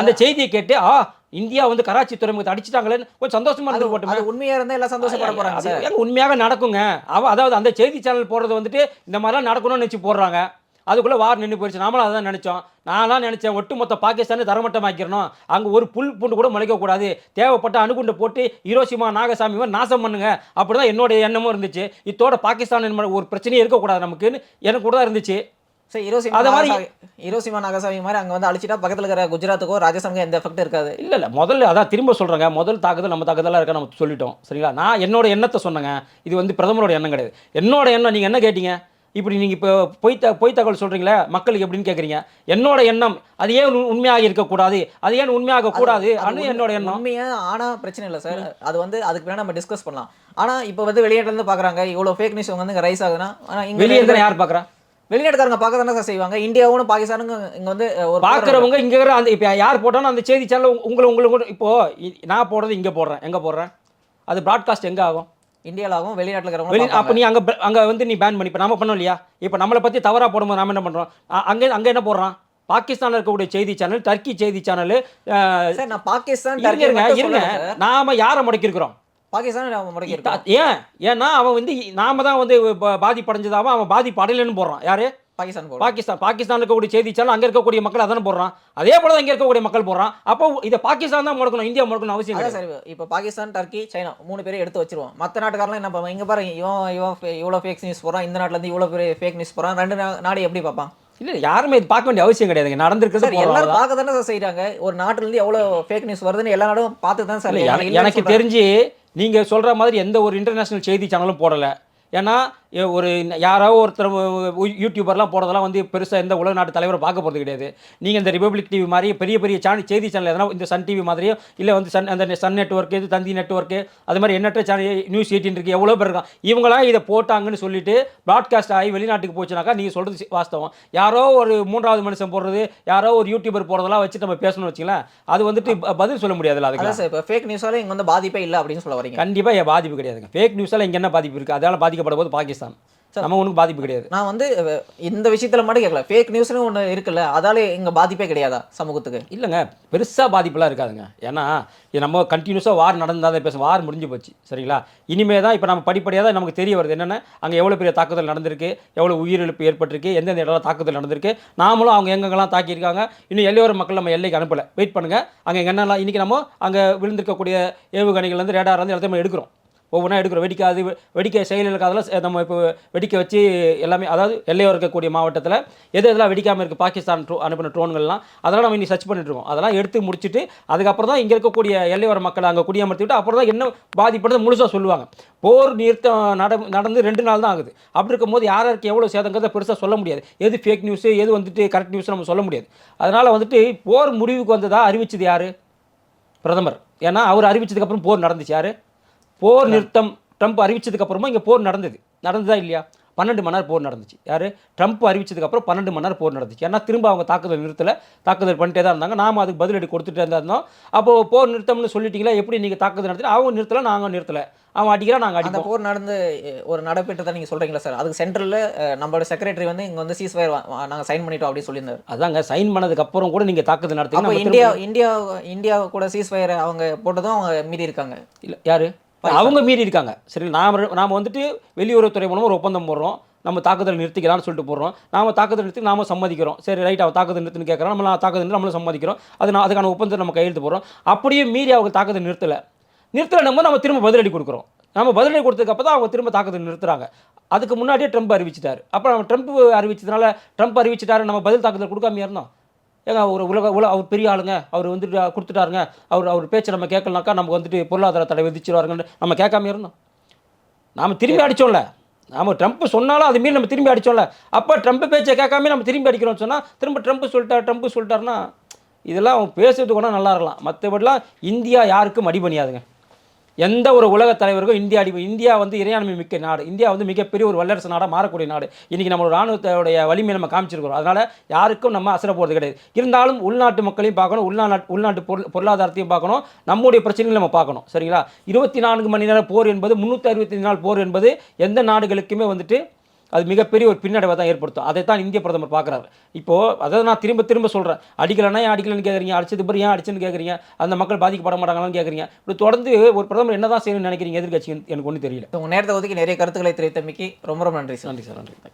அந்த செய்தியை கேட்டு ஆ இந்தியா வந்து கராச்சி துறைமுகத்தை அடிச்சிட்டாங்களேன்னு கொஞ்சம் சந்தோஷமா அது இருந்துட்டு போட்டுமே. அது உண்மையா இருந்தால் எல்லாம் சந்தோஷப்பட ஏங்க உண்மையாக நடக்குங்க. அவ அதாவது அந்த செய்தி சேனல் போடுறது வந்துட்டு இந்த மாதிரிலாம் நடக்கணும்னு நினச்சி போடுறாங்க. அதுக்குள்ளே வார் நின்று போயிடுச்சு நாமளும் அதான் நினச்சோம். நான்லாம் நினச்சேன் ஒட்டுமொத்த பாகிஸ்தானை தரமட்டமாக்கிடணும். அங்கே ஒரு புல் பூண்டு கூட முளைக்கக்கூடாது தேவைப்பட்ட அணுகுண்டை போட்டு ஹிரோஷிமா நாகசாமி நாசம் பண்ணுங்க. அப்படி தான் என்னோட எண்ணமும் இருந்துச்சு. இத்தோட பாகிஸ்தான் ஒரு பிரச்சனையே இருக்கக்கூடாது நமக்குன்னு எனக்கு கூட தான் இருந்துச்சு. சரி ஹிரோசிமா அத மாதிரி- ஹிரோசிமா நாகசாமி மாதிரி அங்க வந்து அழிச்சிட்டா பக்கத்துல இருக்கிற குஜராத்துக்கோ ராஜஸ்தானுக்கோ எந்த எஃபெக்ட் இருக்காது. இல்லை இல்லை. முதல்ல அதான் திரும்ப சொல்கிறேங்க முதல் தாக்குதல் நம்ம தாக்குதலாக இருக்க நம்ம சொல்லிட்டோம். சரிங்களா? நான் என்னோட எண்ணத்தை சொன்னேங்க. இது வந்து பிரதமரோட எண்ணம் கிடையாது. என்னோட எண்ணம் நீங்கள் என்ன கேட்டீங்க? இப்படி நீங்கள் இப்போ பொய் த பொய் தகவல் சொல்கிறீங்களே மக்களுக்கு எப்படின்னு கேட்குறீங்க என்னோட எண்ணம் அது ஏன் உண்- உண்மையாக இருக்கக்கூடாது? அது ஏன் உண்மையாக கூடாது? அது என்னோட எண்ணம். உண்மையா ஆனா பிரச்சனை இல்லை சார். அது வந்து அதுக்கு வேணா நம்ம டிஸ்கஸ் பண்ணலாம். ஆனா இப்போ வந்து வெளிநாட்டுல இருந்து பாக்குறாங்க. இவ்வளவு ஃபேக் நியூஸ் வந்து ரைஸ் ஆகுதுன்னா வெளியே யார் பார்க்குறா வெளிநாட்டுக்காரங்க பார்க்க தானே சார் செய்வாங்க? இந்தியாவும் பாகிஸ்தானுக்கும் இங்க வந்து ஒரு பார்க்குறவங்க இங்கே இருக்கிற அந்த இப்போ யார் போட்டாலும் அந்த செய்தி சேனல் உங்களை உங்களுக்கு இப்போ இ- நான் போடுறது இங்கே போடுறேன். எங்கே போடுறேன்? அது ப்ராட்காஸ்ட் எங்கே ஆகும்? இந்தியாலாகவும் வெளிநாட்டுல வெளி இருக்கிறவங்க அப்போ நீ அங்கே அங்கே வந்து நீ பேன் பண்ணி இப்போ நம்ம பண்ணோம் இல்லையா? இப்போ நம்மளை பற்றி தவறாக போடும்போது நாம என்ன பண்ணுறோம் அங்கே அங்கே என்ன போடுறான்? பாகிஸ்தானில் இருக்கக்கூடிய செய்தி சேனல் டர்க்கி செய்தி சேனல் நான் பாகிஸ்தான் இருங்க. நாம யாரை முடக்கியிருக்கிறோம்? பாகிஸ்தான் நம்ம முடக்கி ஏன்? ஏன்னா அவன் வந்து நாம தான் வந்து ப- பாதிப்படைஞ்சதாகவும் அவன் பாதிப்பு அடையலன்னு போடுறான். யாரு? பாகிஸ்தான் பாகிஸ்தான் பாகிஸ்தானில் இருக்கக்கூடிய செய்தி சேனல் அங்கே இருக்கக்கூடிய மக்கள் அதானே போடுறான். அதே போல தான் இங்கே இருக்கக்கூடிய மக்கள் போடுறான். அப்போ இதை பாகிஸ்தான் தான் முடக்கணும் இந்தியா முடக்கணும் அவசியம் கிடையாது. சரி இப்போ பாகிஸ்தான் டர்க்கி சைனா மூணு பேரும் எடுத்து வச்சிருவோம். மற்ற நாட்டுக்காரலாம் என்ன பண்ணுவாங்க இங்க பாருங்க இவன் இவன் இவ்வளோ ஃபேக் நியூஸ் போறான் இந்த நாட்டுல இருந்து இவ்வளோ பெரிய ஃபேக் நியூஸ் போறான் ரெண்டு நாடு எப்படி பார்ப்பான்? இல்லை யாருமே இது பார்க்க வேண்டிய அவசியம் கிடையாதுங்க நடந்திருக்கிறது சார் எல்லாரும் பார்க்க தானே சார் செய்றாங்க. ஒரு நாட்டுல இருந்து எவ்வளவு ஃபேக் நியூஸ் வருதுன்னு எல்லா நாடும் பார்த்து தான் சார் இல்ல, எனக்கு தெரிஞ்சு நீங்கள் சொல்கிற மாதிரி எந்த ஒரு இன்டர்நேஷ்னல் செய்தி சேனலும் போடலை. ஏன்னா ஒரு யாரோ ஒருத்தர் யூடியூபர்லாம் போடுறதெல்லாம் வந்து பெருசாக எந்த உலக நாட்டு தலைவரை பார்க்க போகிறது கிடையாது. நீங்கள் இந்த ரிபப்ளிக் டிவி மாதிரி பெரிய பெரிய சேனல் செய்தி சேனல் எதனா இந்த சன் டிவி மாதிரியோ இல்லை வந்து சன் அந்த சன் நெட்ஒர்க்கு இது தந்தி நெட்ஒர்க்கு அது மாதிரி எண்ணற்ற சேனல் நியூஸ் எயிட்டின் இருக்குது எவ்வளோ பேர் இருக்கான் இவங்களாம் இதை போட்டாங்கன்னு சொல்லிட்டு ப்ராட்காஸ்ட் ஆகி வெளிநாட்டுக்கு போச்சுனாக்கா நீங்கள் சொல்கிறது வாஸ்தவம். யாரோ ஒரு மூன்றாவது மனுஷன் போடுறது யாரோ ஒரு யூடியூபர் போடுறதெல்லாம் வச்சு நம்ம பேசணும்னு வச்சுங்களேன் அது வந்துட்டு பதில் சொல்ல முடியாதுல்ல அதுக்கு. இப்போ ஃபேக் நியூஸால இங்க வந்து பாதிப்பே இல்லை அப்படின்னு சொல்ல வரீங்க. கண்டிப்பாக என் பாதிப்பு கிடையாதுங்க. ஃபேக் நியூஸால் இங்கே என்ன பாதிப்பு இருக்குது அதனால் பாதிக்கப்பட போது பாகிஸ்தான் நம்ம ஒன்றும் பாதிப்பு கிடையாது. நான் வந்து இந்த விஷயத்துல மட்டும் கேட்கல. ஃபேக் நியூஸ்னு ஒன்று இருக்குல்ல அதால இங்க பாதிப்பே கிடையாதா சமூகத்துக்கு? இல்லைங்க பெருசாக பாதிப்புலாம் இருக்காதுங்க. ஏன்னா நம்ம கண்டினியூஸாக வார் நடந்தால் தான் பேசும் வார் முடிஞ்சு போச்சு சரிங்களா? இனிமே தான் இப்போ நம்ம படிப்படியாக தான் நமக்கு தெரிய வருது. என்னென்ன? அங்கே எவ்வளோ பெரிய தாக்குதல் நடந்திருக்கு? எவ்வளோ உயிரிழப்பு ஏற்பட்டிருக்கு? எந்தெந்த இடத்துல தாக்குதல் நடந்திருக்கு? நாமளும் அவங்க எங்கெங்கெல்லாம் தாக்கியிருக்காங்க? இன்னும் எல்லையோர மக்கள் நம்ம எல்லைக்கு அனுப்பலை. வெயிட் பண்ணுங்கள் அங்கே என்னெல்லாம் இன்றைக்கி நம்ம அங்கே விழுந்திருக்கக்கூடிய ஏவுகணைகள்லேருந்து ரேடார் இருந்து எல்லாத்தையும் எடுக்கிறோம். ஒவ்வொன்றா எடுக்கிறோம். வெடிக்காது அது வெடிக்க செயல் இருக்காதெல்லாம் நம்ம இப்போ வெடிக்க வச்சு எல்லாமே அதாவது எல்லையோ இருக்கக்கூடிய மாவட்டத்தில் எது எதெல்லாம் வெடிக்காமல் இருக்குது பாகிஸ்தான் ட்ரோ அனுப்பின ட்ரோன்கள்லாம் அதெல்லாம் நம்ம இனி சர்ச் பண்ணிட்டுருக்கோம் அதெல்லாம் எடுத்து முடிச்சுட்டு அதுக்கப்புறம் தான் இங்கே இருக்கக்கூடிய எல்லையோர மக்களை அங்கே குடியமர்த்திவிட்டு அப்புறம் தான் என்ன பாதிப்படுறது முழுசாக சொல்லுவாங்க. போர் நிறுத்தம் நட நடந்து ரெண்டு நாள் தான் ஆகுது. அப்படி இருக்கும்போது யார் யாருக்கு எவ்வளோ சேதங்கிறத பெருசாக சொல்ல முடியாது. எது ஃபேக் நியூஸு எது வந்துட்டு கரெக்ட் நியூஸ் நம்ம சொல்ல முடியாது. அதனால் வந்துட்டு போர் முடிவுக்கு வந்ததாக அறிவிச்சது யார்? பிரதமர். ஏன்னா அவர் அறிவிச்சதுக்கப்புறம் போர் நடந்துச்சு. யார்? போர் நிறுத்தம் ட்ரம்ப் அறிவிச்சதுக்கு அப்புறமா இங்கே போர் நடந்தது. நடந்ததா இல்லையா? பன்னெண்டு மணி நேரம் போர் நடந்துச்சு. யார்? ட்ரம்ப் அறிவிச்சதுக்கப்புறம் பன்னெண்டு மணி நேரம் போர் நடந்துச்சு. ஏன்னா திரும்ப அவங்க தாக்குதல் நிறுத்தலை. தாக்குதல் பண்ணிட்டே தான் இருந்தாங்க. நாம அதுக்கு பதிலடி கொடுத்துட்டே இருந்தோம். அப்போது போர் நிறுத்தம்னு சொல்லிட்டீங்களா? எப்படி நீங்கள் தாக்குதல் நடத்தி அவங்க நிறுத்தலை நாங்கள் நிறுத்தலை. அவன் அடிக்கிறா நாங்கள் அடிப்போம். போர் நடந்து ஒரு நடைபெற்றதை நீங்க சொல்றீங்களா சார்? அதுக்கு சென்ட்ரல்ல நம்மளோட செக்ரட்டரி வந்து இங்க வந்து சீஸ் ஃபயர் நாங்க சைன் பண்ணிட்டோம் அப்படின்னு சொல்லியிருந்தாரு. அதாங்க சைன் பண்ணதுக்கு அப்புறம் கூட நீங்கள் தாக்குதல் நடத்தி இந்தியா இந்தியா இந்தியா கூட சீஸ் ஃபயர் அவங்க போட்டதும் அவங்க மீறி இருக்காங்க. இல்லை யார்? அவங்க மீறி இருக்காங்க. சரி நாம் நாம் வந்துட்டு வெளியுறவுத்துறை மூலமாக ஒரு ஒப்பந்தம் போடுறோம். நம்ம தாக்குதல் நிறுத்திக்கலாம்னு சொல்லிட்டு போடுறோம். நாம தாக்குதல் நிறுத்தி நாம சம்மதிக்கிறோம். சரி ரைட் அவன் தாக்குதல் நிறுத்துன்னு கேட்குறோம் நம்ம தாக்குதல் நிறுத்தி நம்மளும் சம்மதிக்கிறோம். அது நான் அதுக்கான ஒப்பந்தத்தை நம்ம கையெழுத்து போடுறோம். அப்படியே மீறி அவங்க தாக்குதல் நிறுத்தலை. நிறுத்தலை நம்ம திரும்ப பதிலடி கொடுக்குறோம். நம்ம பதிலடி கொடுத்ததுக்கு அப்போ தான் அவங்க திரும்ப தாக்குதல் நிறுத்துறாங்க. அதுக்கு முன்னாடியே ட்ரம்ப் அறிவிச்சிட்டாரு. அப்புறம் நம்ம ட்ரம்ப் அறிவிச்சதுனால ட்ரம்ப் அறிவிச்சிட்டாரு நம்ம பதில் தாக்குதல் கொடுக்காம இருந்தோம்? ஏங்க ஒரு உலக உல அவர் பெரிய ஆளுங்க. அவர் வந்துட்டு கொடுத்துட்டாருங்க. அவர் அவர் பேச்சை நம்ம கேட்கலனாக்கா நமக்கு வந்துட்டு பொருளாதார தடை விதிச்சிருவாருங்கன்னு நம்ம கேட்காம இருந்தோம். நாம் திரும்பி அடிச்சோம்ல. நாம ட்ரம்ப் சொன்னாலும் அது மீறி நம்ம திரும்பி அடிச்சோம்ல. அப்போ ட்ரம்ப் பேச்சை கேட்காம நம்ம திரும்பி அடிக்கிறோம்னு சொன்னால் திரும்ப ட்ரம்ப் சொல்லிட்டார் ட்ரம்ப் சொல்லிட்டாருன்னா இதெல்லாம் அவங்க பேசுறது கூட நல்லா இருக்கலாம். மற்றபடிலாம் இந்தியா யாருக்கும் அடிபணியாதுங்க எந்த ஒரு உலக தலைவருக்கும் இந்தியா அடி இந்தியா வந்து இறையாண்மை மிக்க நாடு. இந்தியா வந்து மிகப்பெரிய ஒரு வல்லரசு நாடாக மாறக்கூடிய நாடு. இன்றைக்கி நம்மளோட ராணுவத்தோடைய வலிமையை நம்ம காமிச்சிருக்கிறோம். அதனால் யாருக்கும் நம்ம அசர போகிறது கிடையாது. இருந்தாலும் உள்நாட்டு மக்களையும் பார்க்கணும். உள்நாட்டு உள்நாட்டு பொருள் பொருளாதாரத்தையும் பார்க்கணும். நம்முடைய பிரச்சனைகளை நம்ம பார்க்கணும். சரிங்களா? இருபத்தி நான்கு மணி நேரம் போர் என்பது முந்நூற்றி அறுபத்தி நாள் போர் என்பது எந்த நாடுகளுக்குமே வந்துட்டு அது மிகப்பெரிய ஒரு பின்னடைவை தான் ஏற்படுத்தும். அதை தான் இந்திய பிரதமர் பார்க்குறாரு. இப்போது அதை நான் திரும்ப திரும்ப சொல்கிறேன் அடிக்கலைன்னா ஏன் அடிக்கலன்னு கேட்குறீங்க அடிச்சது பிறகு ஏன் அடிச்சுன்னு கேட்குறீங்க அந்த மக்கள் பாதிக்கப்பட மாட்டாங்களான்னு கேட்குறீங்க இப்படி தொடர்ந்து ஒரு பிரதமர் என்ன தான் செய்யணும்னு நினைக்கிறீங்க எதிர்கட்சி எனக்கு ஒன்றும் தெரியல. உங்க நேரத்தை ஒதுக்கி நிறைய கருத்துக்களை தெரிவித்தமைக்கு ரொம்ப ரொம்ப நன்றி சார். நன்றி சார். நன்றி.